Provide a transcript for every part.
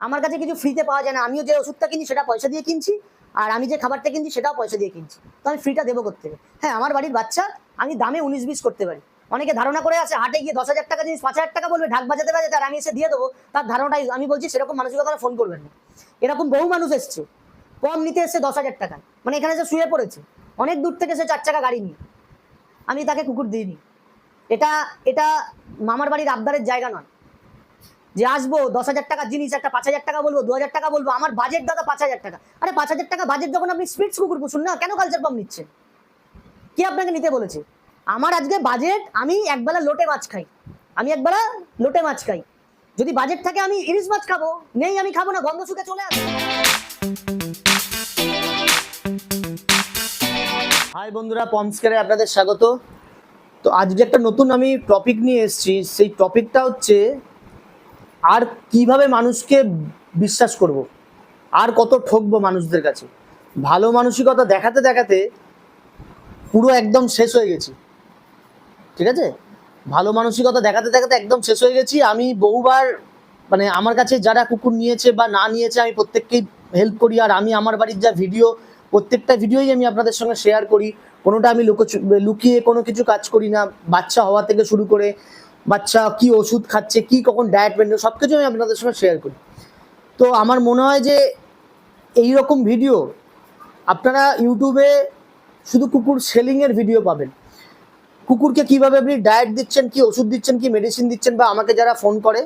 আমার কাছে কিছু ফ্রিতে পাওয়া যায় না। আমিও যে ওষুধটা কিনছি সেটা পয়সা দিয়ে কিনছি, আর আমি যে খাবারটা কিনছি সেটাও পয়সা দিয়ে কিনছি। তো আমি ফ্রিটা দেবো করতে হ্যাঁ আমার বাড়ির বাচ্চা, আমি দামে উনিশ বিশ করতে পারি। অনেকে ধারণা করে আছে, হাটে গিয়ে দশ হাজার টাকা জিনিস, পাঁচ হাজার টাকা বলবে, ঢাক বাজাতে বাজাতে আর আমি এসে দিয়ে দেবো, তার ধারণাটাই আমি বলছি সেরকম মানসিকতা ফোন করবেন না। এরকম বহু মানুষ এসছে, কম নিতে এসছে দশ হাজার টাকা। মানে এখানে সে শুয়ে পড়েছে। অনেক দূর থেকে সে চার চাকা গাড়ি নিয়ে। আমি তাকে কুকুর দিইনি। এটা এটা মামার বাড়ির আবদারের জায়গা নয়। যে আসব, দশ হাজার টাকার জিনিস, একটা পাঁচ হাজার টাকা বলব, দু হাজার টাকা বলব, আমার বাজেট দাদা পাঁচ হাজার টাকা। আরে পাঁচ হাজার টাকা বাজেট যখন আপনি স্পিডস কুকুর পুষুন না, কেন কালচার পাম্প নিচ্ছেন কে আপনাকে নিতে বলেছে? আমার আজকে বাজেট আমি একবেলা লোটে মাছ খাই। আমি একবেলা লোটে মাছ খাই। যদি বাজেট থাকে, আমি ইলিশ মাছ খাব। নেই, আমি খাব না, গন্ধ শুকে চলে আসব। হাই বন্ধুরা পমস্কারে আপনাদের স্বাগত। তো আজকে একটা নতুন আমি টপিক নিয়ে এসেছি। সেই টপিকটা হচ্ছে আর কীভাবে মানুষকে বিশ্বাস করব। আর কত ঠকবো মানুষদের কাছে? ভালো মানসিকতা দেখাতে দেখাতে পুরো একদম শেষ হয়ে গেছি। ঠিক আছে? ভালো মানসিকতা দেখাতে দেখাতে একদম শেষ হয়ে গেছি। আমি বহুবার মানে আমার কাছে যারা কুকুর নিয়েছে বা না নিয়েছে, আমি প্রত্যেককেই হেল্প করি। আর আমি আমার বাড়ির যা ভিডিও প্রত্যেকটা ভিডিওই আমি আপনাদের সঙ্গে শেয়ার করি। কোনোটা আমি লুকোচু- লুকিয়ে কোনো কিছু কাজ করি না। বাচ্চা হওয়া থেকে শুরু করে বাচ্চা কি ওষুধ খাচ্ছে, কি কখন ডায়েট মেনটেন সব কিছু আমি আপনাদের সঙ্গে শেয়ার করি। তো আমার মনে হয় যে এই রকম ভিডিও আপনারা ইউটিউবে শুধু কুকুর সেলিংয়ের ভিডিও পাবেন। কুকুরকে কীভাবে আপনি ডায়েট দিচ্ছেন, কি ওষুধ দিচ্ছেন, কি মেডিসিন দিচ্ছেন বা আমাকে যারা ফোন করে,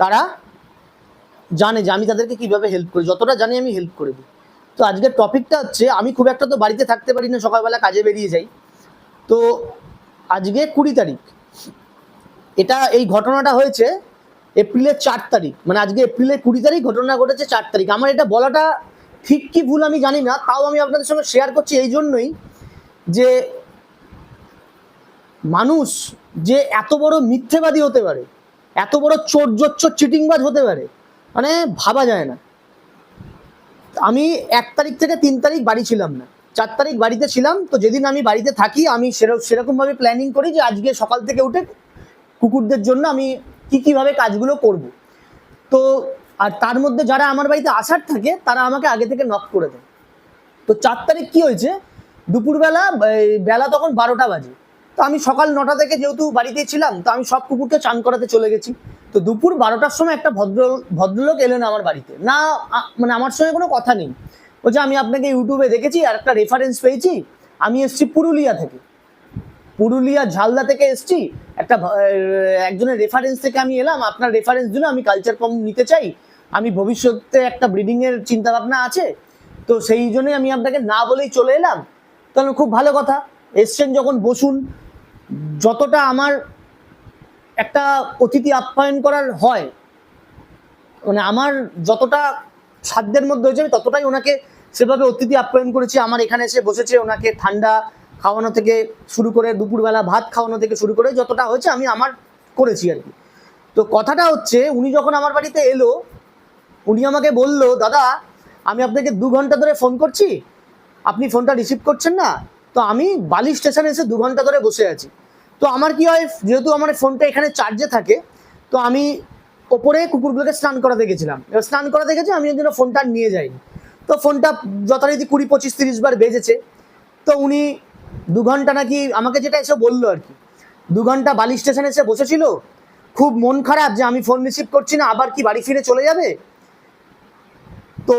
তারা জানে যে আমি তাদেরকে কীভাবে হেল্প করি, যতটা জানি আমি হেল্প করে দিই। তো আজকের টপিকটা হচ্ছে, আমি খুব একটা তো বাড়িতে থাকতে পারি না, সকালবেলা কাজে বেরিয়ে যাই। তো আজকে কুড়ি তারিখ। এটা এই ঘটনাটা হয়েছে এপ্রিলের চার তারিখ মানে আজকে এপ্রিলের কুড়ি তারিখ ঘটনা ঘটেছে চার তারিখ। আমার এটা বলাটা ঠিক কি ভুল আমি জানি না, তাও আমি আপনাদের সঙ্গে শেয়ার করছি এই জন্যই যে মানুষ যে এত বড় মিথ্যেবাদী হতে পারে, এত বড় চোর জোচ্চর চিটিংবাজ হতে পারে মানে ভাবা যায় না। আমি এক তারিখ থেকে তিন তারিখ বাড়ি ছিলাম না, চার তারিখ বাড়িতে ছিলাম, তো যেদিন আমি বাড়িতে থাকি, আমি সেরকম সেরকমভাবে প্ল্যানিং করি যে আজকে সকাল থেকে উঠে কুকুরদের জন্য আমি কি কীভাবে কাজগুলো করব। তো আর তার মধ্যে যারা আমার বাড়িতে আসার থাকে, তারা আমাকে আগে থেকে নক করে দেয়। তো চার তারিখ কী হয়েছে? দুপুরবেলা বেলা তখন বারোটা বাজে। তো আমি সকাল নটা থেকে যেহেতু বাড়িতে ছিলাম, তো আমি সব কুকুরকে চান করাতে চলে গেছি। তো দুপুর বারোটার সময় একটা ভদ্র, ভদ্রলোক এলেন আমার বাড়িতে। না মানে আমার সঙ্গে কোনো কথা নেই। বলছে, আমি আপনাকে ইউটিউবে দেখেছি আর একটা রেফারেন্স পেয়েছি। আমি এসেছি পুরুলিয়া থেকে। পুরুলিয়া ঝালদা থেকে এসেছি। একটা একজনের রেফারেন্স থেকে আমি এলাম, আপনার রেফারেন্স দিলে আমি কালচার কম নিতে চাই। আমি ভবিষ্যতে একটা ব্রিডিংয়ের চিন্তা ভাবনা আছে, তো সেই জন্যই আমি আপনাকে না বলেই চলে এলাম। তাহলে খুব ভালো কথা, এসছেন যখন বসুন, যতটা আমার একটা অতিথি আপ্যায়ন করার হয় মানে আমার যতটা সাধ্যের মধ্যে হয়েছে, আমি ততটাই ওনাকে সেভাবে অতিথি আপ্যায়ন করেছি। আমার এখানে এসে বসেছে, ওনাকে ঠান্ডা খাওয়ানো থেকে শুরু করে দুপুরবেলা ভাত খাওয়ানো থেকে শুরু করে যতটা হয়েছে আমি আমার করেছি আর কি। তো কথাটা হচ্ছে, উনি যখন আমার বাড়িতে এলো, উনি আমাকে বলল, দাদা, আমি আপনাকে দু ঘণ্টা ধরে ফোন করছি। আপনি ফোনটা রিসিভ করছেন না? তো আমি বালি স্টেশনে এসে দু ঘণ্টা ধরে বসে আছি। তো আমার কি হয়, যেহেতু আমার ফোনটা এখানে চার্জে থাকে, তো আমি ওপরে কুকুরগুলোকে স্নান করাতে গেছিলাম। এবার স্নান করাতে গেছি, আমি জন্য ফোনটা নিয়ে যাইনি। তো ফোনটা যথারীতি কুড়ি পঁচিশ তিরিশ বার বেজেছে। তো উনি দু ঘণ্টা নাকি আমাকে যেটা এসে বলল আর কি। দু ঘণ্টা বালি স্টেশনে এসে বসেছিল। খুব মন খারাপ যে আমি ফোন রিসিভ করছি না, আবার কি বাড়ি ফিরে চলে যাবে? তো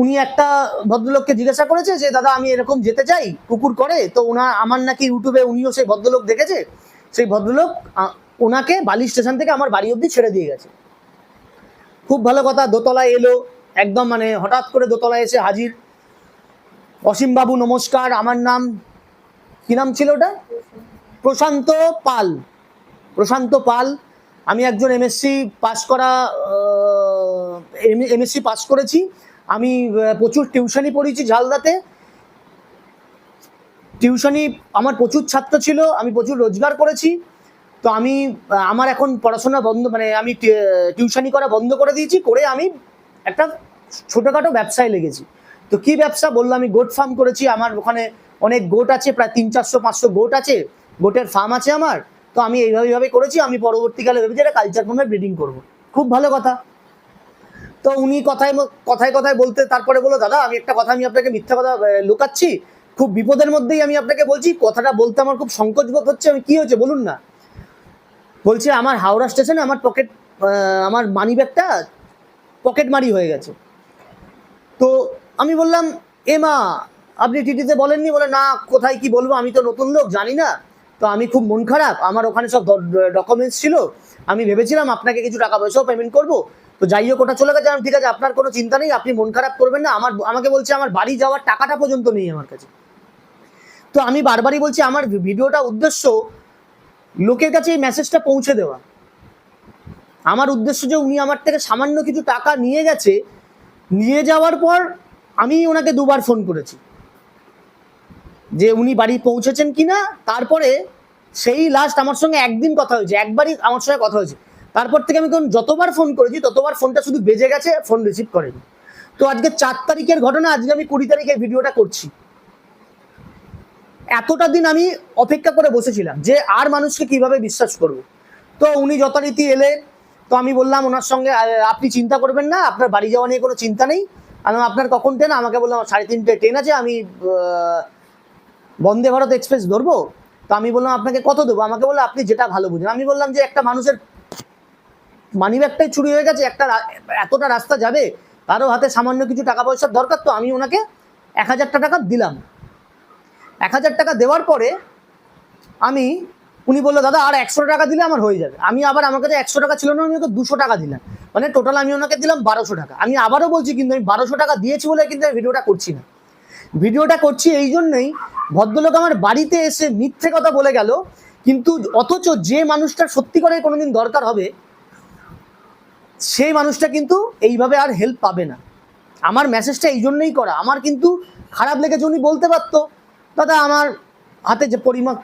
উনি একটা ভদ্রলোককে জিজ্ঞাসা করেছে যে, দাদা, আমি এরকম যেতে চাই, কুকুর করে। তো ওনা, আমার নাকি ইউটিউবে উনিও সেই ভদ্রলোক দেখেছে। সেই ভদ্রলোক ওনাকে বালি স্টেশন থেকে আমার বাড়ি অব্দি ছেড়ে দিয়ে গেছে। খুব ভালো কথা, দোতলায় এলো, একদম মানে হঠাৎ করে দোতলায় এসে হাজির। অসীমবাবু নমস্কার, আমার নাম কি নাম ছিল ওটা? প্রশান্ত পাল। প্রশান্ত পাল। আমি একজন এমএসসি পাস করা এমএসসি পাস করেছি। আমি প্রচুর টিউশনি পড়িয়েছি ঝালদাতে। টিউশনি আমার প্রচুর ছাত্র ছিল, আমি প্রচুর রোজগার করেছি। তো আমি আমার এখন পড়াশোনা বন্ধ মানে আমি টিউশনি করা বন্ধ করে দিয়েছি, করে আমি একটা ছোটোখাটো ব্যবসায় লেগেছি। তো কি ব্যবসা বলল আমি, গোট ফার্ম করেছি। আমার ওখানে অনেক গোট আছে, প্রায় তিন, চারশো, পাঁচশো গোট আছে, গোটের ফার্ম আছে আমার। তো আমি এইভাবে করেছি, আমি পরবর্তীকালে ভেবেছি একটা কালচার ফার্মে ব্রিডিং করব। খুব ভালো কথা। তো উনি কথায় কথায় কথায় বলতে, তারপরে বলো দাদা, আমি একটা কথা আমি আপনাকে মিথ্যা কথা লুকাচ্ছি। খুব বিপদের মধ্যেই আমি আপনাকে বলছি, কথাটা বলতে আমার খুব সংকোচ বোধ হচ্ছে, আমি কি হয়েছে বলুন না। বলছে, আমার হাওড়া স্টেশনে আমার পকেট আমার মানি ব্যাগটা পকেট মারি হয়ে গেছে। তো আমি বললাম, এ মা আপনি টিটিতে বলেননি? বলে, না, কোথায় কি বলব? আমি তো নতুন লোক, জানি না। তো আমি খুব মন খারাপ। আমার ওখানে সব ডকুমেন্টস ছিল। আমি ভেবেছিলাম আপনাকে কিছু টাকা পয়সাও পেমেন্ট করব। তো যাই হোক, ওটা চলে গেছে। ঠিক আছে, আপনার কোনো চিন্তা নেই, আপনি মন খারাপ করবেন না। আমার, আমাকে বলছে, আমার বাড়ি যাওয়ার টাকাটা পর্যন্ত নেই আমার কাছে। তো আমি বারবারই বলছি, আমার ভিডিওটা উদ্দেশ্য লোকের কাছে এই মেসেজটা পৌঁছে দেওয়া। আমার উদ্দেশ্য যে উনি আমার থেকে সামান্য কিছু টাকা নিয়ে গেছে, নিয়ে যাওয়ার পর আমি ওনাকে দুবার ফোন করেছি। যে উনি বাড়ি পৌঁছেছেন কিনা, তারপরে সেই লাস্ট আমার সঙ্গে একদিন কথা হয়েছে, একবারই আমার সঙ্গে কথা হয়েছে। তারপর থেকে আমি যতবার ফোন করেছি, ততবার ফোনটা শুধু বেজে গেছে ফোন রিসিভ করেনি। তো আজকে চার তারিখের ঘটনা, আজকে আমি কুড়ি তারিখে ভিডিওটা করছি। এতটা দিন আমি অপেক্ষা করে বসেছিলাম যে আর মানুষকে কীভাবে বিশ্বাস করব। তো উনি যথারীতি এলে তো আমি বললাম ওনার সঙ্গে আপনি চিন্তা করবেন না, আপনার বাড়ি যাওয়া নিয়ে কোনো চিন্তা নেই। আমি আপনার কখন ট্রেন? আমাকে বললাম সাড়ে তিনটে ট্রেন আছে, আমি বন্দে ভারত এক্সপ্রেস ধরবো? তো আমি বললাম, আপনাকে কত দেবো? আমাকে বলল, আপনি যেটা ভালো বুঝেন। আমি বললাম যে, একটা মানুষের মানি ব্যাগটাই চুরি হয়ে গেছে, একটা এতটা রাস্তা যাবে, তারও হাতে সামান্য কিছু টাকা পয়সার দরকার, তো আমি ওনাকে এক হাজারটা টাকা দিলাম। এক হাজার টাকা দেওয়ার পরে আমি, উনি বলল, দাদা, আর একশো টাকা দিলে আমার হয়ে যাবে। আমি আবার, আমার কাছে একশো টাকা ছিল না আমি ওকে দুশো টাকা দিলাম মানে টোটাল আমি ওনাকে দিলাম বারোশো টাকা। আমি আবারও বলছি, কিন্তু আমি বারোশো টাকা দিয়েছি বলে কিন্তু আমি ভিডিওটা করছি না। ভিডিওটা করছি এই জন্যই। ভদ্রলোক আমার বাড়িতে এসে মিথ্যে কথা বলে গেল, কিন্তু অথচ যে মানুষটার সত্যি করে কোনোদিন দরকার হবে, সেই মানুষটা কিন্তু এইভাবে আর হেল্প পাবে না। আমার মেসেজটা এই জন্যই করা। আমার কিন্তু খারাপ লেগেছে, উনি বলতে পারতো, দাদা, আমার হাতে যে পরিমাপ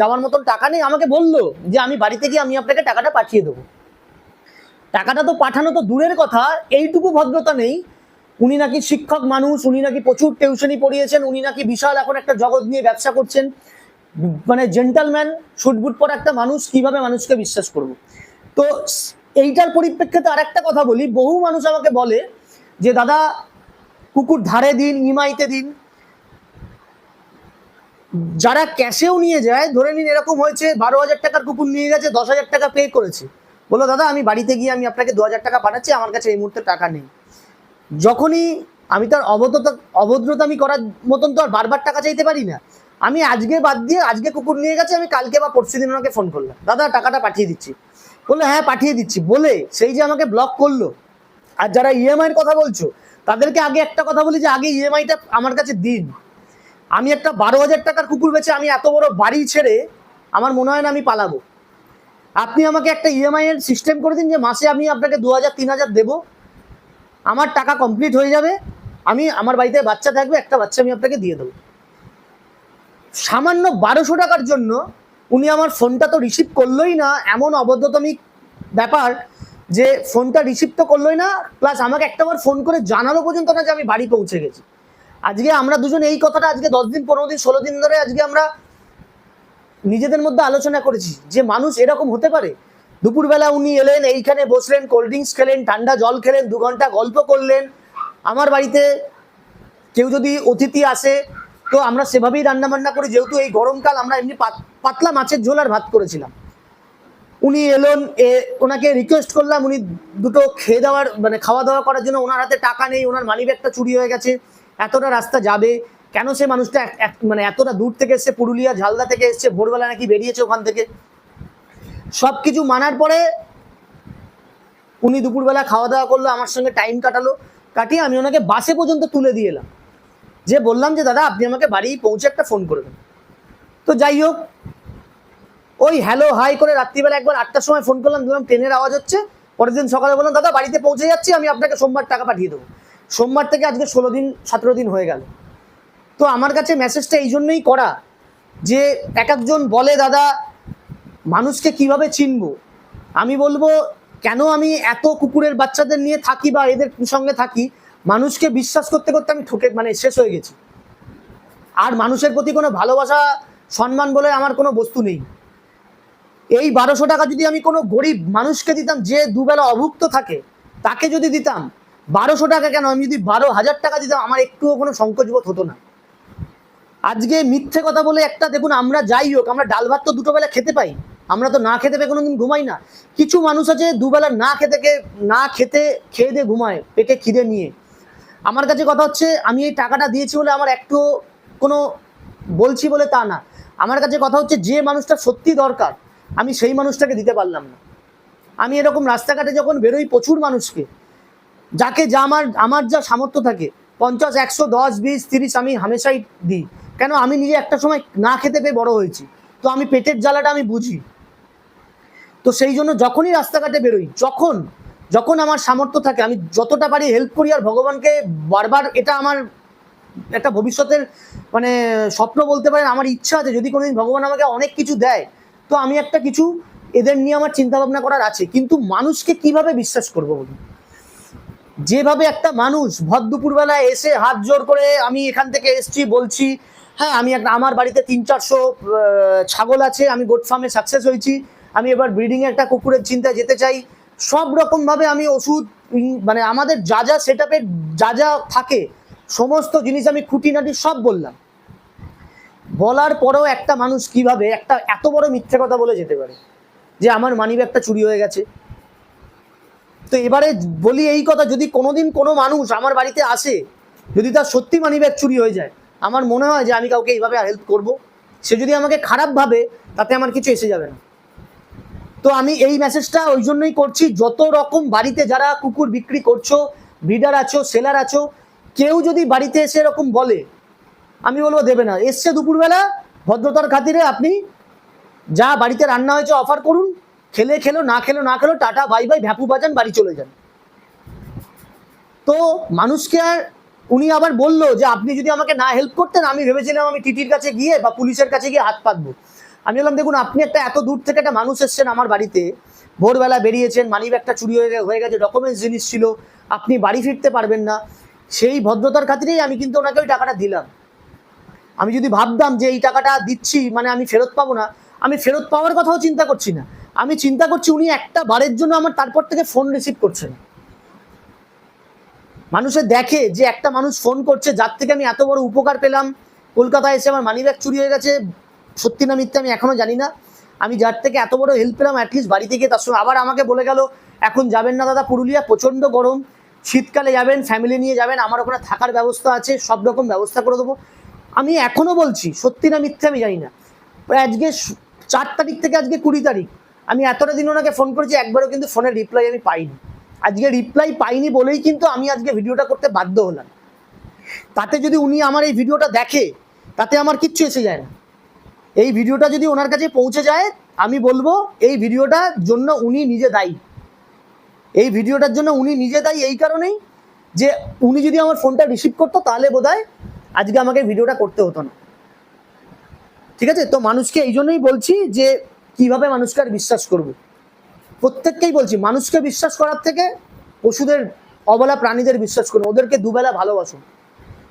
যাওয়ার মতন টাকা নেই, আমাকে বলল যে আমি বাড়িতে গিয়ে আমি আপনাকে টাকাটা পাঠিয়ে দেবো। টাকাটা তো পাঠানো তো দূরের কথা, এইটুকু ভদ্রতা নেই। উনি নাকি শিক্ষক মানুষ, উনি নাকি প্রচুর টিউশনি পড়িয়েছেন, উনি নাকি বিশাল এখন একটা জগৎ নিয়ে ব্যবসা করছেন। মানে জেন্টালম্যান শুটবুট পর একটা মানুষ, কীভাবে মানুষকে বিশ্বাস করব? তো এইটার পরিপ্রেক্ষিতে আরেকটা কথা বলি, বহু মানুষ আমাকে বলে যে, দাদা, কুকুর ধারে দিন, ইমাইতে দিন। যারা ক্যাশেও নিয়ে যায়, ধরে নিন এরকম হয়েছে, বারো হাজার টাকার কুকুর নিয়ে গেছে, দশ হাজার টাকা পে করেছে। বলো দাদা, আমি বাড়িতে গিয়ে আমি আপনাকে দু হাজার টাকা পাঠাচ্ছি, আমার কাছে এই মুহূর্তে টাকা নেই। যখনই আমি তার অভদ্রতা অভদ্রতা আমি করার মতন তো আর বারবার টাকা চাইতে পারি না। আমি আজকে বাদ দিয়ে আজকে কুকুর নিয়ে গেছে, আমি কালকে বা পরশু দিন ওনাকে ফোন করলাম। দাদা, টাকাটা পাঠিয়ে দিচ্ছি। বলল হ্যাঁ পাঠিয়ে দিচ্ছি। বলে সেই যে আমাকে ব্লক করল, আর যারা ইএমআইয়ের কথা বলছো, তাদেরকে আগে একটা কথা বলি যে, আগে ইএমআইটা আমার কাছে দিন। আমি একটা বারো হাজার টাকার কুকুর বেছে আমি এত বড় বাড়ি ছেড়ে আমার মনে হয় না আমি পালাবো। আপনি আমাকে একটা ইএমআই এর সিস্টেম করে দিন যে, মাসে আমি আপনাকে দু হাজার, তিন হাজার দেবো। আমার টাকা কমপ্লিট হয়ে যাবে, আমি আমার বাড়িতে বাচ্চা থাকবে, একটা বাচ্চা আমি আপনাকে দিয়ে দেবো। সামান্য বারোশো টাকার জন্য উনি আমার ফোনটা তো রিসিভ করলোই না, এমন অবদ্ধতমিক ব্যাপার যে ফোনটা রিসিভ তো করলোই না প্লাস আমাকে একটাবার ফোন করে জানালো পর্যন্ত না যে আমি বাড়ি পৌঁছে গেছি। আজকে আমরা দুজন এই কথাটা আজকে দশ দিন, পনেরো দিন, ষোলো দিন ধরে আজকে আমরা নিজেদের মধ্যে আলোচনা করেছি যে মানুষ এরকম হতে পারে দুপুরবেলা উনি এলেন, এইখানে বসলেন কোল্ড ড্রিঙ্কস খেলেন, ঠান্ডা জল খেলেন, দু ঘণ্টা গল্প করলেন। আমার বাড়িতে কেউ যদি অতিথি আসে, তো আমরা সেভাবেই রান্না বান্না করি। যেহেতু এই গরমকাল, আমরা এমনি পাতলা মাছের ঝোল আর ভাত করেছিলাম। উনি এলেন, এ, ওনাকে রিকোয়েস্ট করলাম, উনি দুটো খেয়ে দেওয়ার মানে খাওয়া দাওয়া করার জন্য, ওনার হাতে টাকা নেই, ওনার মানি ব্যাগটা চুরি হয়ে গেছে। এতটা রাস্তা যাবে, কেন সে মানুষটা মানে এতটা দূর থেকে এসছে? পুরুলিয়া, ঝালদা থেকে এসছে, ভোরবেলা নাকি বেরিয়েছে ওখান থেকে? সব কিছু মানার পরে উনি দুপুরবেলা খাওয়া দাওয়া করল, আমার সঙ্গে টাইম কাটালো। কাটিয়ে আমি ওনাকে বাসে পর্যন্ত তুলে দিয়ে এলাম। যে বললাম যে, দাদা, আপনি আমাকে বাড়ি পৌঁছে একটা ফোন করে দেন। তো যাই হোক, ওই হ্যালো হাই করে রাত্রিবেলা একবার আটটার সময় ফোন করলাম, দেখলাম ট্রেনের আওয়াজ হচ্ছে। পরের দিন সকালে বললাম, দাদা, বাড়িতে পৌঁছে যাচ্ছি, আমি আপনাকে সোমবার টাকা পাঠিয়ে দেবো। সোমবার থেকে আজকে ষোলো দিন, সতেরো দিন হয়ে গেল। তো আমার কাছে মেসেজটা এই জন্যই করা যে, এক একজন বলে, দাদা মানুষকে কীভাবে চিনবো? আমি বলব, কেন আমি এত কুকুরের বাচ্চাদের নিয়ে থাকি বা এদের সঙ্গে থাকি? মানুষকে বিশ্বাস করতে করতে আমি ঠকে মানে শেষ হয়ে গেছি। আর মানুষের প্রতি কোনো ভালোবাসা, সম্মান বলে আমার কোনো বস্তু নেই। এই বারোশো টাকা যদি আমি কোনো গরিব মানুষকে দিতাম, যে দুবেলা অভুক্ত থাকে, তাকে যদি দিতাম, বারোশো টাকা কেন? আমি যদি বারো হাজার টাকা দিতাম, আমার একটুও কোনো সংকোচবোধ হতো না। আজকে মিথ্যে কথা বলে একটা, দেখুন, আমরা যাই হোক, আমরা ডাল ভাত তো দুটো বেলা খেতে পাই। আমরা তো না খেতে পেয়ে কোনোদিন ঘুমাই না। কিছু মানুষ আছে, দুবেলা না খেতে না খেতে খেয়ে দিয়ে ঘুমায়, পেটে খিদে নিয়ে। আমার কাছে কথা হচ্ছে, আমি এই টাকাটা দিয়েছি বলে আমার একটু কোনো বলছি বলে তা না। আমার কাছে কথা হচ্ছে, যে মানুষটা সত্যি দরকার, আমি সেই মানুষটাকে দিতে পারলাম না। আমি এরকম রাস্তাঘাটে যখন বেরোই প্রচুর মানুষকে, যাকে যা আমার আমার যা সামর্থ্য থাকে, পঞ্চাশ, একশো, দশ, বিশ, তিরিশ আমি হামেশাই দিই। কেন? আমি নিজে একটা সময় না খেতে পেয়ে বড় হয়েছি। তো আমি পেটের জ্বালাটা আমি বুঝি। তো সেই জন্য যখনই রাস্তাঘাটে বেরোই, যখন যখন আমার সামর্থ্য থাকে, আমি যতটা পারি হেল্প করি আর ভগবানকে বারবার এটা আমার একটা ভবিষ্যতের মানে স্বপ্ন বলতে পারেন, আমার ইচ্ছা আছে, যদি কোনোদিন ভগবান আমাকে অনেক কিছু দেয়, তো আমি একটা কিছু এদের নিয়ে আমার চিন্তা ভাবনা করার আছে। কিন্তু মানুষকে কীভাবে বিশ্বাস করব বলুন? যেভাবে একটা মানুষ ভর দুপুরবেলায় এসে হাত জোর করে আমি এখান থেকে এসছি, বলছি হ্যাঁ আমি একটা আমার বাড়িতে তিন, চারশো ছাগল আছে, আমি গোট ফার্মে সাকসেস হয়েছি। আমি এবার ব্রিডিং একটা কুকুরের চিন্তায় যেতে চাই। সব রকম ভাবে আমি ওষুধ মানে আমাদের যা যা সেট যা যা থাকে, সমস্ত জিনিস আমি খুঁটিনাটি সব বললাম। বলার পরেও একটা মানুষ কীভাবে, একটা এত বড় মিথ্যে কথা বলে যেতে পারে? যে আমার মানিব্যাগটা চুরি হয়ে গেছে। তো এবারে বলি এই কথা, যদি কোনোদিন কোনো মানুষ আমার বাড়িতে আসে, যদি তার সত্যি মানি ব্যাগ চুরি হয়ে যায়, আমার মনে হয় যে আমি কাউকে এইভাবে হেল্প করব। সে যদি আমাকে খারাপ ভাবে, তাতে আমার কিছু এসে যাবে না। তো আমি এই মেসেজটা ওই জন্যই করছি, যত রকম বাড়িতে যারা কুকুর বিক্রি করছ ব্রিডার আছো সেলার আছো, কেউ যদি বাড়িতে এসে এরকম বলে, আমি বলব দেবে না। এসছে দুপুরবেলা, ভদ্রতার খাতিরে আপনি যা বাড়িতে রান্না হয়েছে অফার করুন, খেলে খেলো, না খেলো না খেলো, টাটা বাই বাই ভ্যাপু বাজান, বাড়ি চলে যান। তো মানুষকে আর উনি আবার বলল যে, আপনি যদি আমাকে না হেল্প করতেন, আমি ভেবেছিলাম আমি টিটির কাছে গিয়ে বা পুলিশের কাছে গিয়ে হাত পাতবো। আমি বললাম, দেখুন, আপনি একটা এত দূর থেকে একটা মানুষ এসছেন আমার বাড়িতে। ভোরবেলা বেরিয়েছেন মানি ব্যাগটা চুরি হয়ে হয়ে গেছে ডকুমেন্টস জিনিস ছিল। আপনি বাড়ি ফিরতে পারবেন না। সেই ভদ্রতার খাতিরেই আমি কিন্তু ওনাকে ওই টাকাটা দিলাম। আমি যদি ভাবতাম যে এই টাকাটা দিচ্ছি মানে আমি ফেরত পাবো না, আমি ফেরত পাওয়ার কথাও চিন্তা করছি না। আমি চিন্তা করছি উনি একটা বারের জন্য আমার তারপর থেকে ফোন রিসিভ করছেন। মানুষে দেখে যে একটা মানুষ ফোন করছে, যার থেকে আমি এত বড় উপকার পেলাম। কলকাতায় এসে আমার মানিব্যাগ চুরি হয়ে গেছে সত্যি না মিথ্যে আমি এখনও জানি না। আমি যার থেকে এত বড় হেল্প পেলাম অ্যাটলিস্ট বাড়িতে গিয়ে তার সঙ্গে আবার আমাকে বলে গেল, এখন যাবেন না দাদা পুরুলিয়া, প্রচণ্ড গরম। শীতকালে যাবেন ফ্যামিলি নিয়ে যাবেন, আমার ওখানে থাকার ব্যবস্থা আছে, সব রকম ব্যবস্থা করে দেবো। আমি এখনও বলছি, সত্যি না মিথ্যে আমি জানি না। আজকে চার তারিখ থেকে আজকে কুড়ি তারিখ। আমি এতটা দিন ওনাকে ফোন করেছি, একবারও কিন্তু ফোনের রিপ্লাই আমি পাইনি। আজকে রিপ্লাই পাইনি বলেই কিন্তু আমি আজকে ভিডিওটা করতে বাধ্য হলাম। তাতে যদি উনি আমার এই ভিডিওটা দেখে, তাতে আমার কিচ্ছু এসে যায় না। এই ভিডিওটা যদি ওনার কাছে পৌঁছে যায়, আমি বলব এই ভিডিওটার জন্য উনি নিজে দায়ী। এই ভিডিওটার জন্য উনি নিজে দায়ী এই কারণেই যে উনি যদি আমার ফোনটা রিসিভ করতো, তাহলে বোধহয় আজকে আমাকে ভিডিওটা করতে হতো না। ঠিক আছে? তো মানুষকে এই জন্যই বলছি যে কীভাবে মানুষকে আর বিশ্বাস করব। প্রত্যেককেই বলছি, মানুষকে বিশ্বাস করার থেকে পশুদের অবলা প্রাণীদের বিশ্বাস করুন। ওদেরকে দুবেলা ভালোবাসুন।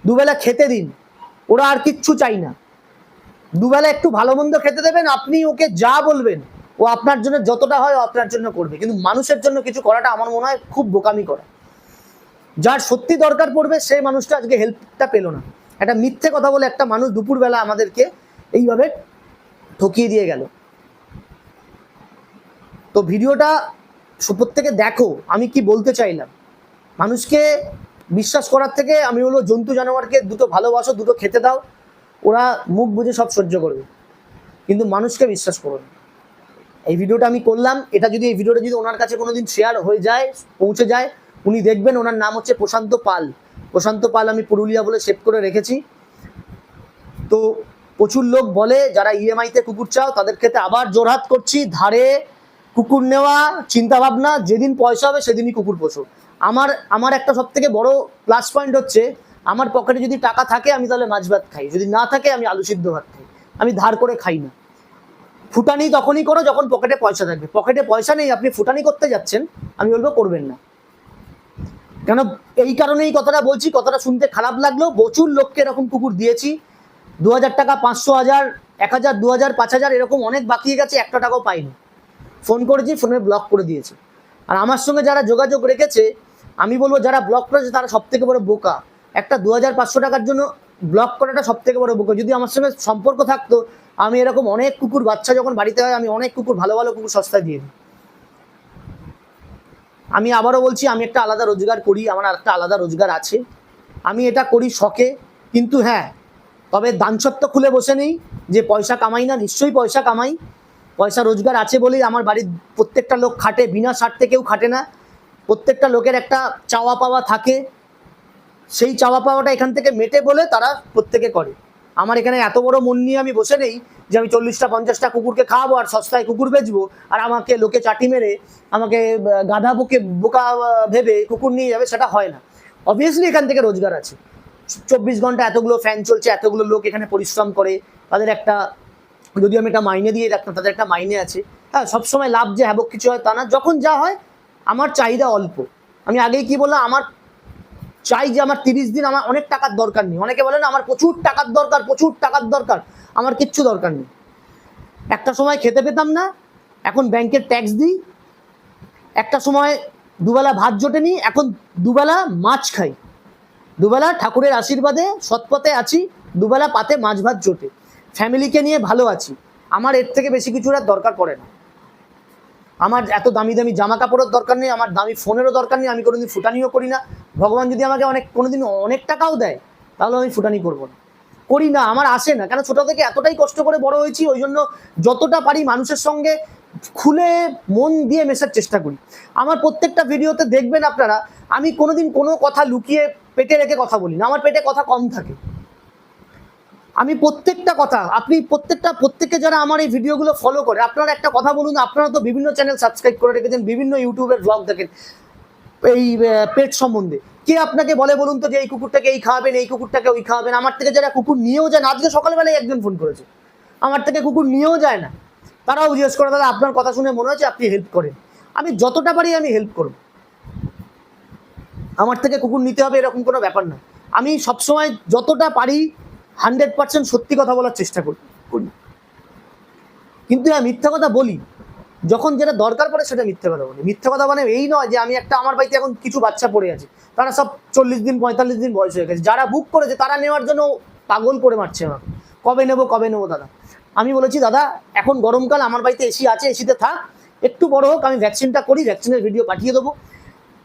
দুবেলা খেতে দিন। ওরা আর কিচ্ছু চাই না। দুবেলা একটু ভালো মন্দ খেতে দেবেন, আপনি ওকে যা বলবেন, ও আপনার জন্য যতটা হয় আপনার জন্য করবে। কিন্তু মানুষের জন্য কিছু করাটা আমার মনে হয় খুব বোকামি করা। যার সত্যি দরকার পড়বে, সেই মানুষটা আজকে হেল্পটা পেল না। একটা মিথ্যে কথা বলে একটা মানুষ দুপুরবেলা আমাদেরকে এইভাবে ঠকিয়ে দিয়ে গেল। তো ভিডিওটা প্রত্যেকে দেখো, আমি কি বলতে চাইলাম? মানুষকে বিশ্বাস করার থেকে আমি বলব জন্তু জানোয়ারকে দুটো ভালোবাসো, দুটো খেতে দাও। ওরা মুখ বুঝে সব সহ্য করবে। কিন্তু মানুষকে বিশ্বাস করো না। এই ভিডিওটা আমি করলাম, এটা যদি, এই ভিডিওটা যদি ওনার কাছে কোনোদিন শেয়ার হয়ে যায়, পৌঁছে যায়, উনি দেখবেন ওনার নাম হচ্ছে প্রশান্ত পাল। প্রশান্ত পাল আমি পুরুলিয়া বলে সেভ করে রেখেছি। তো প্রচুর লোক বলে, যারা E ইএমআইতে কুকুর চাও, তাদের ক্ষেত্রে আবার জোরহাত করছি, ধারে কুকুর নেওয়া চিন্তা ভাবনা যেদিন পয়সা হবে সেদিনই কুকুর পোষো। আমার আমার একটা সব থেকে বড় প্লাস পয়েন্ট হচ্ছে আমার পকেটে যদি টাকা থাকে, আমি তাহলে মাছ ভাত খাই। যদি না থাকে, আমি আলু সিদ্ধ ভাত খাই। আমি ধার করে খাই না। ফুটানি তখনই করো যখন পকেটে পয়সা থাকবে। পকেটে পয়সা নেই, আপনি ফুটানি করতে যাচ্ছেন, আমি বলব করবেন না। কেন, এই কারণেই কথাটা বলছি, কথাটা শুনতে খারাপ লাগল। প্রচুর লোককে এরকম কুকুর দিয়েছি। দু হাজার টাকা, পাঁচশো হাজার, এক হাজার, দু হাজার, পাঁচ হাজার, এরকম অনেক বাকি গেছে, একটা টাকাও পাইনি। ফোন করেছি, ফোনে ব্লক করে দিয়েছে। আর আমার সঙ্গে যারা যোগাযোগ রেখেছে, আমি বলব যারা ব্লক করেছে, তারা সব থেকে বড় বোকা। একটা দু হাজার পাঁচশো টাকার জন্য ব্লক করাটা সব থেকে বড় বোকা যদি আমার সঙ্গে সম্পর্ক থাকতো, আমি এরকম অনেক কুকুর, বাচ্চা যখন বাড়িতে হয়, আমি অনেক কুকুর, ভালো ভালো কুকুর সস্তায় দিয়ে দিই। আমি আবারও বলছি, আমি একটা আলাদা রোজগার করি, আমার একটা আলাদা রোজগার আছে। আমি এটা করি শখে, কিন্তু হ্যাঁ তবে দানসত্ব খুলে বসে নেই যে পয়সা কামাই না, নিশ্চয়ই পয়সা কামাই। পয়সা রোজগার আছে বলেই আমার বাড়ির প্রত্যেকটা লোক খাটে, বিনা স্বার্থে কেউ খাটে না। প্রত্যেকটা লোকের একটা চাওয়া পাওয়া থাকে সেই চাওয়া পাওয়াটা এখান থেকে মেটে বলে তারা প্রত্যেকে করে। আমার এখানে এত বড় মন নিয়ে আমি বসে নেই যে আমি চল্লিশটা, পঞ্চাশটা কুকুরকে খাওয়াবো আর সস্তায় কুকুর বেচবো আর আমাকে লোকে চাটি মেরে, আমাকে গাধা বুকে, বোকা ভেবে কুকুর নিয়ে যাবে, সেটা হয় না। অবভিয়াসলি এখান থেকে রোজগার আছে। চব্বিশ ঘণ্টা এতগুলো ফ্যান চলছে, এতগুলো লোক এখানে পরিশ্রম করে, তাদের একটা, যদি আমি একটা মাইনে দিয়ে রাখতাম, তাদের একটা মাইনে আছে। হ্যাঁ সবসময় লাভ যে হ্যাবক কিছু হয় তা না, যখন যা হয়, আমার চাহিদা অল্প। আমি আগেই কি বললাম, আমার চাই যে আমার তিরিশ দিন আমার অনেক টাকার দরকার নেই। অনেকে বলে না, আমার প্রচুর টাকার দরকার, প্রচুর টাকার দরকার, আমার কিচ্ছু দরকার নেই। একটা সময় খেতে পেতাম না, এখন ব্যাংকের ট্যাক্স দিই। একটা সময় দুবেলা ভাত জোটেনি এখন দুবেলা মাছ খাই। দুবেলা ঠাকুরের আশীর্বাদে সৎপথে আছি, দুবেলা পাতে মাছ ভাত জোটে। ফ্যামিলিকে নিয়ে ভালো আছি। আমার এর থেকে বেশি কিছুর আর দরকার পড়ে না। আমার এত দামি দামি জামা কাপড়ের দরকার নেই, আমার দামি ফোনেরও দরকার নেই, আমি কোনোদিন ফুটানিও করি না। ভগবান যদি আমাকে অনেক, কোনোদিন অনেক টাকাও দেয়, তাহলে আমি ফুটানি করব না। করি না, আমার আসে না, কেন ছোটো থেকে এতটাই কষ্ট করে বড় হয়েছি, ওই জন্য যতটা পারি মানুষের সঙ্গে খুলে মন দিয়ে মেশার চেষ্টা করি। আমার প্রত্যেকটা ভিডিওতে দেখবেন আপনারা, আমি কোনোদিন কোনো কথা লুকিয়ে পেটে রেখে কথা বলি না, আমার পেটে কথা কম থাকে। আমি প্রত্যেকটা কথা, আপনি প্রত্যেকটা, প্রত্যেকে যারা আমার এই ভিডিওগুলো ফলো করে, আপনারা একটা কথা বলুন, আপনারা তো বিভিন্ন চ্যানেল সাবস্ক্রাইব করে রেখেছেন, বিভিন্ন ইউটিউবের ব্লগ দেখেন, এই পেট সম্বন্ধে। কে আপনাকে বলে বলুন তো যে এই কুকুরটাকে এই খাওয়াবেন, এই কুকুরটাকে ওই খাওয়াবেন? আমার থেকে যারা কুকুর নিয়েও যায় না, আজকে সকালবেলায় একজন ফোন করেছে। আমার থেকে কুকুর নিয়েও যায় না। তারাও জিজ্ঞেস করে, দাদা, আপনার কথা শুনে মনে হচ্ছে আপনি হেল্প করেন। আমি যতটা পারি আমি হেল্প করব। আমার থেকে কুকুর নিতে হবে, এরকম কোনো ব্যাপার না। আমি সবসময় যতটা পারি হান্ড্রেড পার্সেন্ট সত্যি কথা বলার চেষ্টা করি কিন্তু হ্যাঁ মিথ্যা কথা বলি। যখন যেটা দরকার পড়ে সেটা মিথ্যা কথা বলি। মিথ্যা কথা মানে এই নয় যে আমি একটা আমার বাড়িতে এখন কিছু বাচ্চা পড়ে আছে। তারা সব চল্লিশ দিন, পঁয়তাল্লিশ দিন বয়স হয়ে গেছে। যারা বুক করেছে, তারা নেওয়ার জন্য পাগল করে মারছে আমাকে। কবে নেব কবে নেব, দাদা? আমি বলেছি, দাদা, এখন গরমকাল, আমার বাড়িতে এসি আছে এসিতে থাক। একটু বড় হোক, আমি ভ্যাকসিনটা করি ভ্যাকসিনের ভিডিও পাঠিয়ে দেবো।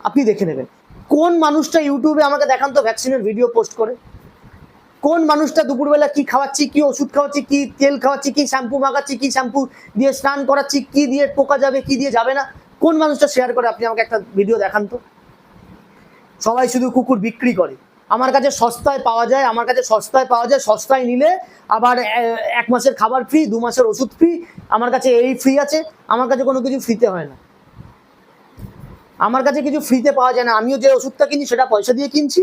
আপনি দেখে নেবেন। কোন মানুষটা ইউটিউবে আমাকে দেখান তো ভ্যাকসিনের ভিডিও পোস্ট করে? কোন মানুষটা দুপুরবেলা কি খাওয়াচ্ছি, কি ওষুধ খাওয়াচ্ছি, কি তেল খাওয়াচ্ছি, কি শ্যাম্পু মাখাচ্ছি, কি শ্যাম্পু দিয়ে স্নান করাচ্ছি, কি দিয়ে পোকা যাবে, কি দিয়ে যাবে না, কোন মানুষটা শেয়ার করে? আপনি আমাকে একটা ভিডিও দেখান তো। সবাই শুধু কুকুর বিক্রি করে। আমার কাছে সস্তায় পাওয়া যায়, আমার কাছে সস্তায় পাওয়া যায়, সস্তায় নিলে আবার এক মাসের খাবার ফ্রি দু মাসের ওষুধ ফ্রি আমার কাছে এই ফ্রি আছে, আমার কাছে কোনো কিছু ফ্রিতে হয় না। আমার কাছে কিছু ফ্রিতে পাওয়া যায় না। আমিও যে ওষুধটা কিনি, সেটা পয়সা দিয়ে কিনছি।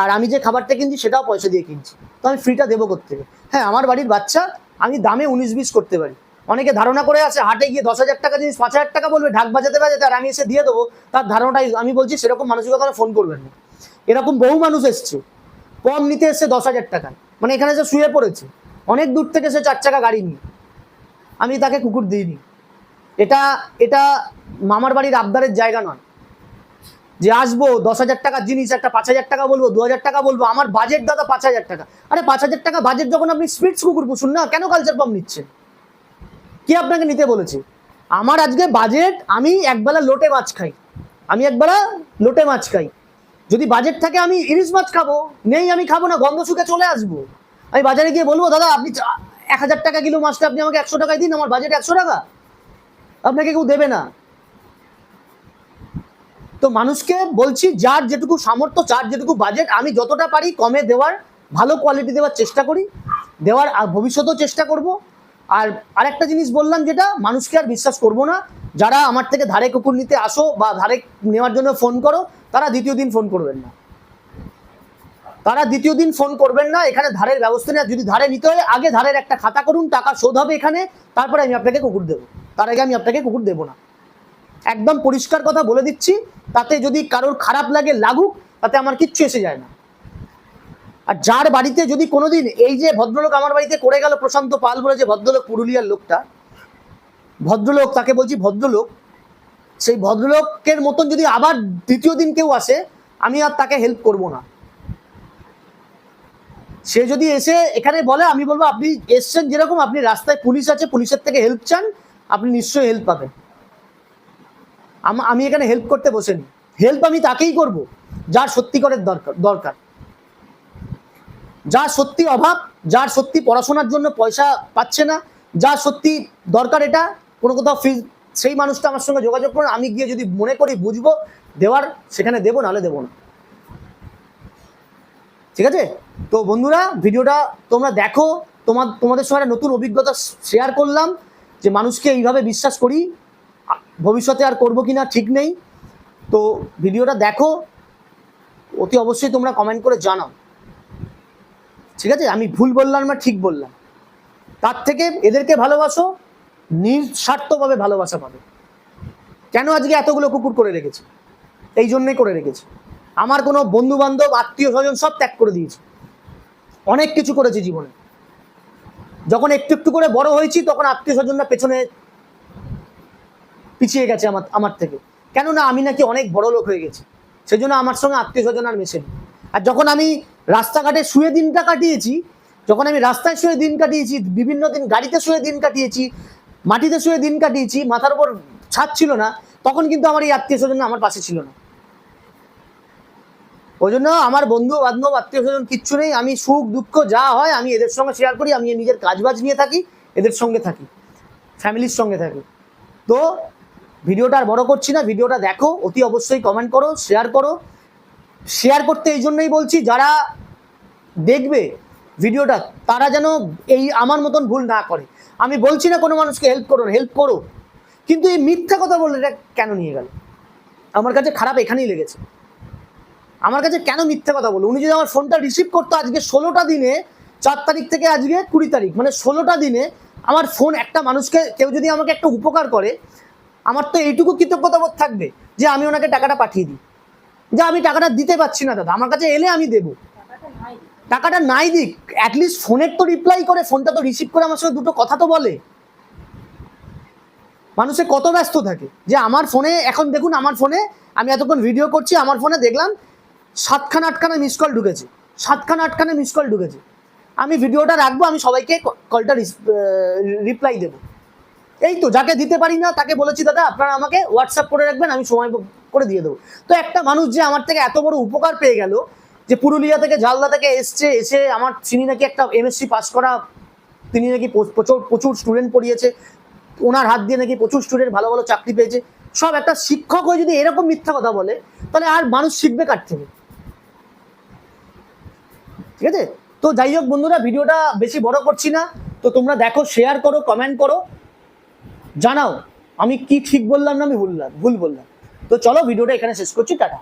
আর আমি যে খাবারটা কিনছি সেটাও পয়সা দিয়ে কিনছি। তো আমি ফ্রিটা দেবো থেকে হ্যাঁ আমার বাড়ির বাচ্চা, আমি দামে উনিশ বিশ করতে পারি। অনেকে ধারণা করে আছে, হাটে গিয়ে দশ হাজার টাকা জিনিস, পাঁচ হাজার টাকা বলবে, ঢাক বাজাতে বাজাতে আর আমি এসে দিয়ে দেবো, তার ধারণাটাই আমি বলছি, সেরকম মানসিকতা ফোন করবেন না। এরকম বহু মানুষ এসছে, কম নিতে এসছে দশ হাজার টাকায় মানে এখানে সে শুয়ে পড়েছে, অনেক দূর থেকে সে চার চাকা গাড়ি নিয়ে। আমি তাকে কুকুর দিইনি। এটা এটা মামার বাড়ির আবদারের জায়গা নয়। যে আসব দশ হাজার টাকার জিনিস, একটা পাঁচ হাজার টাকা বলব, দু হাজার টাকা বলব, আমার বাজেট দাদা পাঁচ হাজার টাকা। আরে পাঁচ হাজার টাকা বাজেট যখন আপনি স্পিডস কুকুর পুষুন না, কেন কালচার পাম্প নিচ্ছেন কে আপনাকে নিতে বলেছে? আমার আজকে বাজেট আমি একবেলা লোটে মাছ খাই। আমি একবেলা লোটে মাছ খাই। যদি বাজেট থাকে, আমি ইলিশ মাছ খাব। নেই, আমি খাব না, গন্ধ শুকে চলে আসব। আমি বাজারে গিয়ে বলব, দাদা, আপনি এক হাজার টাকা কিলো মাছটা আপনি আমাকে একশো টাকায় দিন, আমার বাজেট একশো টাকা। আপনাকে কেউ দেবে না। তো মানুষকে বলছি, যার যেটুকু সামর্থ্য, যার যেটুকু বাজেট আমি যতটা পারি কমে দেওয়ার, ভালো কোয়ালিটি দেওয়ার চেষ্টা করি, দেওয়ার আর ভবিষ্যতেও চেষ্টা করব। আর আরেকটা জিনিস বললাম যেটা, মানুষকে আর বিশ্বাস করব না। যারা আমার থেকে ধারে কুকুর নিতে আসো বা ধারে নেওয়ার জন্য ফোন করো, তারা দ্বিতীয় দিন ফোন করবেন না। তারা দ্বিতীয় দিন ফোন করবেন না, এখানে ধারের ব্যবস্থা আর যদি ধারে নিতে হয়, আগে ধারের একটা খাতা করুন, টাকা শোধ হবে এখানে, তারপরে আমি আপনাকে কুকুর দেবো। তার আগে আমি আপনাকে কুকুর দেবো না। একদম পরিষ্কার কথা বলে দিচ্ছি, তাতে যদি কারোর খারাপ লাগে, লাগুক, তাতে আমার কিচ্ছু এসে যায় না। আর যার বাড়িতে যদি কোনোদিন এই যে ভদ্রলোক আমার বাড়িতে করে গেল, প্রশান্ত পাল বলে যে ভদ্রলোক পুরুলিয়ার লোকটা, ভদ্রলোক, তাকে বলছি ভদ্রলোক, সেই ভদ্রলোকের মতন যদি আবার দ্বিতীয় দিন কেউ আসে, আমি আর তাকে হেল্প করব না। সে যদি এসে এখানে বলে, আমি বলব, আপনি এসছেন যেরকম, আপনি রাস্তায় পুলিশ আছে, পুলিশের থেকে হেল্প চান, আপনি নিশ্চয়ই হেল্প পাবেন। আম- এখানে হেল্প করতে বসেনি। হেল্প আমি তাকেই করব, যার সত্যিকারের দরকার দরকার। যার সত্যি অভাব, যার সত্যি পড়াশোনার জন্য পয়সা পাচ্ছে না, যার সত্যি দরকার এটা, কোনো কোথাও ফিজ, সেই মানুষটা আমার সঙ্গে যোগাযোগ করুন, আমি গিয়ে যদি মনে করি বুঝব, দেওয়ার সেখানে দেবো, নাহলে দেবো না। ঠিক আছে? তো বন্ধুরা, ভিডিওটা তোমরা দেখো তোমার তোমাদের সঙ্গে নতুন অভিজ্ঞতা শেয়ার করলাম, যে মানুষকে এইভাবে বিশ্বাস করি ভবিষ্যতে আর করব কি না ঠিক নেই। তো ভিডিওটা দেখো, অতি অবশ্যই তোমরা কমেন্ট করে জানাও। ঠিক আছে? আমি ভুল বললাম না, ঠিক বললাম। তার থেকে এদেরকে ভালোবাসো, নিঃস্বার্থভাবে ভালোবাসা পাবে। কেন আজকে এতগুলো কুকুর করে রেখেছি? এই জন্যই করে রেখেছি। আমার কোনো বন্ধু বান্ধব আত্মীয় স্বজন সব ত্যাগ করে দিয়েছি। অনেক কিছু করেছি জীবনে। যখন একটু একটু করে বড় হয়েছি, তখন আত্মীয় স্বজনরা পেছনে পিছিয়ে গেছে আমার আমার থেকে। কেননা আমি নাকি অনেক বড় লোক হয়ে গেছি। সেজন্য আমার সঙ্গে আত্মীয় স্বজন আর মেশেনি। আর যখন আমি রাস্তাঘাটে শুয়ে দিনটা কাটিয়েছি, যখন আমি রাস্তায় শুয়ে দিন কাটিয়েছি, বিভিন্ন দিন গাড়িতে শুয়ে দিন কাটিয়েছি, মাটিতে শুয়ে দিন কাটিয়েছি, মাথার উপর ছাদ ছিল না, তখন কিন্তু আমার এই আত্মীয় স্বজন আমার পাশে ছিল না। ওই জন্য আমার বন্ধু বান্ধব আত্মীয় স্বজন কিচ্ছু নেই। আমি সুখ, দুঃখ যা হয় আমি এদের সঙ্গে শেয়ার করি, আমি নিজের কাজবাজ নিয়ে থাকি, এদের সঙ্গে থাকি ফ্যামিলির সঙ্গে থাকি। তো ভিডিওটা আর বড় করছি না, ভিডিওটা দেখো, অতি অবশ্যই কমেন্ট করো শেয়ার করো। শেয়ার করতে এই জন্যই বলছি, যারা দেখবে ভিডিওটা, তারা যেন এই আমার মতন ভুল না করে। আমি বলছি না কোনো মানুষকে হেল্প করো হেল্প করো। কিন্তু এই মিথ্যা কথা বললে এটা কেন নিয়ে গেল? আমার কাছে খারাপ এখানেই লেগেছে। আমার কাছে কেন মিথ্যা কথা বলো উনি যদি আমার ফোনটা রিসিভ করতো আজকে ষোলোটা দিনে, চার তারিখ থেকে আজকে কুড়ি তারিখ মানে ষোলোটা দিনে আমার ফোন একটা মানুষকে, কেউ যদি আমাকে একটা উপকার করে আমার তো এইটুকু কৃতজ্ঞতা বোধ থাকবে যে আমি ওনাকে টাকাটা পাঠিয়ে দিই। যে আমি টাকাটা দিতে পারছি না, দাদা। আমার কাছে এলে আমি দেবো। টাকাটা নাই দিক। অ্যাটলিস্ট ফোনের তো রিপ্লাই করে, ফোনটা তো রিসিভ করে আমার সঙ্গে দুটো কথা তো বলে। মানুষে কত ব্যস্ত থাকে যে আমার ফোনে, এখন দেখুন আমার ফোনে, আমি এতক্ষণ ভিডিও করছি, আমার ফোনে দেখলাম সাতখানা আটখানা মিস কল ঢুকেছে। সাতখানা আটখানা মিস কল ঢুকেছে। আমি ভিডিওটা রাখব, আমি সবাইকে কলটা রিপ্লাই দেবো। এই তো, যাকে দিতে পারি না, তাকে বলেছি, দাদা, আপনারা আমাকে হোয়াটসঅ্যাপ করে রাখবেন, আমি সময় করে দিয়ে দেবো। তো একটা মানুষ যে আমার থেকে এত বড় উপকার পেয়ে গেল, যে পুরুলিয়া থেকে ঝালদা থেকে এসছে, এসে আমার তিনি নাকি একটা এমএসসি পাস করা, তিনি নাকি প্রচুর প্রচুর স্টুডেন্ট পড়িয়েছে, ওনার হাত দিয়ে নাকি প্রচুর স্টুডেন্ট ভালো ভালো চাকরি পেয়েছে। সব একটা শিক্ষক হয়ে যদি এরকম মিথ্যা কথা বলে, তাহলে আর মানুষ শিখবে কার থেকে? ঠিক আছে? তো যাই হোক বন্ধুরা, ভিডিওটা বেশি বড় করছি না। তো তোমরা দেখো শেয়ার করো কমেন্ট করো। জানাও। আমি কি ঠিক বললাম না আমি ভুললাম ভুল বললাম। তো চলো ভিডিওটা এখানে শেষ করছি, টাটা।